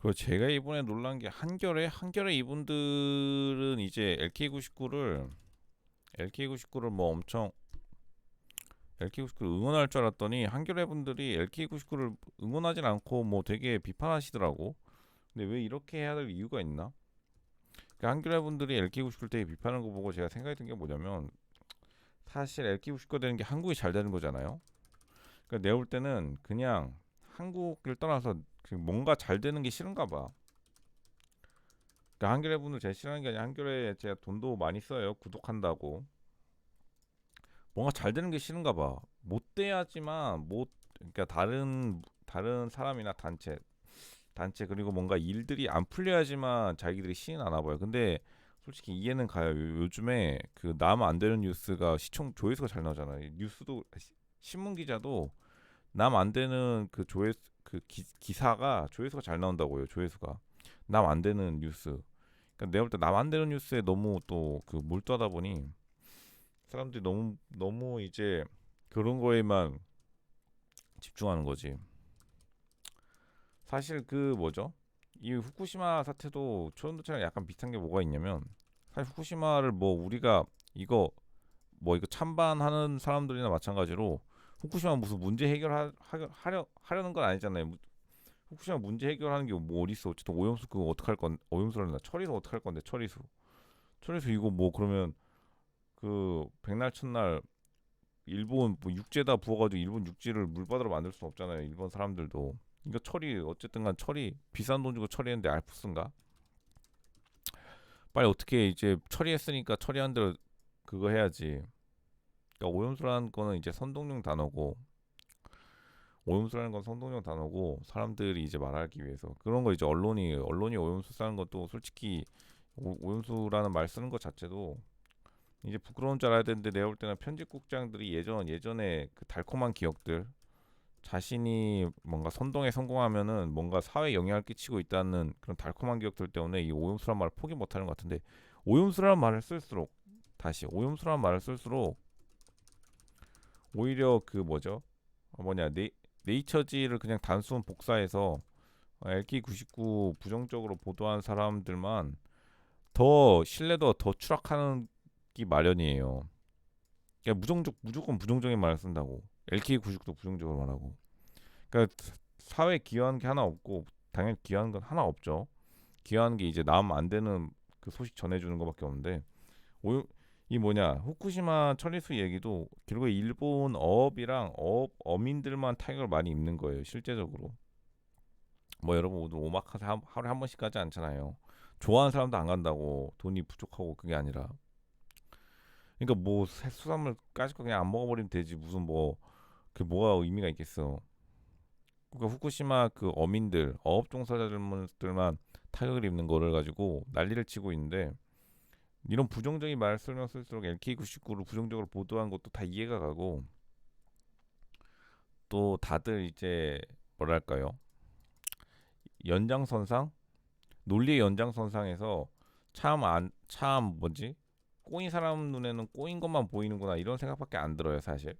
그리고 제가 이번에 놀란 게 한결에 한결에 이분들은 이제 LK99를 LK99를 뭐 엄청 LK99를 응원할 줄 알았더니 한겨레 분들이 LK99를 응원하진 않고 뭐 되게 비판하시더라고. 근데 왜 이렇게 해야 될 이유가 있나? 그 한겨레 분들이 LK99를 되게 비판하는 거 보고 제가 생각이 든게 뭐냐면 사실 LK99가 되는 게 한국이 잘 되는 거잖아요. 그러니까 볼 때는 그냥 한국을 떠나서 그 뭔가 잘 되는 게 싫은가 봐. 그러니까 한겨레 분들 제일 싫어하는 게 아니라 한겨레 제가 돈도 많이 써요. 구독한다고. 뭔가 잘 되는 게 싫은가 봐. 못 돼야지만 못 그러니까 다른 다른 사람이나 단체 단체 그리고 뭔가 일들이 안 풀려야지만 자기들이 신이 나나 봐요. 근데 솔직히 이해는 가요. 요- 요즘에 그 남 안 되는 뉴스가 시청 조회수가 잘 나오잖아요. 뉴스도 시- 신문 기자도 남 안 되는 그 조회 그 기, 기사가 조회수가 잘 나온다고요. 조회수가 남 안 되는 뉴스. 그러니까 내가 볼 때 남 안 되는 뉴스에 너무 또 그 몰두하다 보니 사람들이 너무 너무 이제 그런 거에만 집중하는 거지. 사실 그 뭐죠? 이 후쿠시마 사태도 초연도처럼 약간 비슷한 게 뭐가 있냐면 사실 후쿠시마를 뭐 우리가 이거 뭐 이거 찬반하는 사람들이나 마찬가지로 후쿠시마 무슨 문제 해결하 하려 하려는 건 아니잖아요. 무- 후쿠시마 문제 해결하는 게 뭐 어디 있어? 어쨌든 오염수 그거 어떡할 건 오염수란다. 처리수 어떡할 건데 처리수. 처리수 이거 뭐 그러면 그 백날 첫날 일본 뭐 육지에다 부어가지고 일본 육지를 물바다로 만들 수는 없잖아요. 일본 사람들도 이거 처리 어쨌든간 처리 비싼 돈 주고 처리했는데 알프스인가? 빨리 어떻게 이제 처리했으니까 처리한 대로 그거 해야지. 그러니까 오염수라는 거는 이제 선동용 단어고 오염수라는 건 선동용 단어고 사람들이 이제 말하기 위해서. 그런 거 이제 언론이 언론이 오염수 쓰는 것도 솔직히 오, 오염수라는 말 쓰는 것 자체도 이제 부끄러운 줄 알아야 되는데 내가 볼 때는 편집국장들이 예전 예전에 그 달콤한 기억들 자신이 뭔가 선동에 성공하면은 뭔가 사회에 영향을 끼치고 있다는 그런 달콤한 기억들 때문에 이 오염수란 말을 포기 못하는 것 같은데 오염수라는 말을 쓸수록 다시 오염수라는 말을 쓸수록 오히려 그 뭐죠 어, 뭐냐 네, 네이처지를 그냥 단순 복사해서 LK99 부정적으로 보도한 사람들만 더 신뢰도 더 추락하는 기 마련이에요. 그러니까 무정적 무조건 부정적인 말을 쓴다고. LK99도 부정적으로 말하고. 그러니까 사- 사회에 기여하는 게 하나 없고 당연히 기여하는 건 하나 없죠. 기여하는 게 이제 남 안 되는 그 소식 전해주는 것밖에 없는데 오염 이 뭐냐 후쿠시마 처리수 얘기도 결국에 일본 어업이랑 어업 어민들만 타격을 많이 입는 거예요 실제적으로. 뭐 여러분 오늘 오마카세 한- 하루에 한 번씩 가지 않잖아요. 좋아하는 사람도 안 간다고 돈이 부족하고 그게 아니라. 그러니까 뭐 새- 수산물 까짓 거 그냥 안 먹어버리면 되지 무슨 뭐 그 뭐가 의미가 있겠어. 그러니까 후쿠시마 그 어민들 어업 종사자들만 타격을 입는 거를 가지고 난리를 치고 있는데 이런 부정적인 쓰면 쓸수록 LK99를 부정적으로 보도한 것도 다 이해가 가고 또 다들 이제 뭐랄까요? 연장선상? 논리의 연장선상에서 참 안 참 뭐지? 꼬인 사람 눈에는 꼬인 것만 보이는구나 이런 생각밖에 안 들어요 사실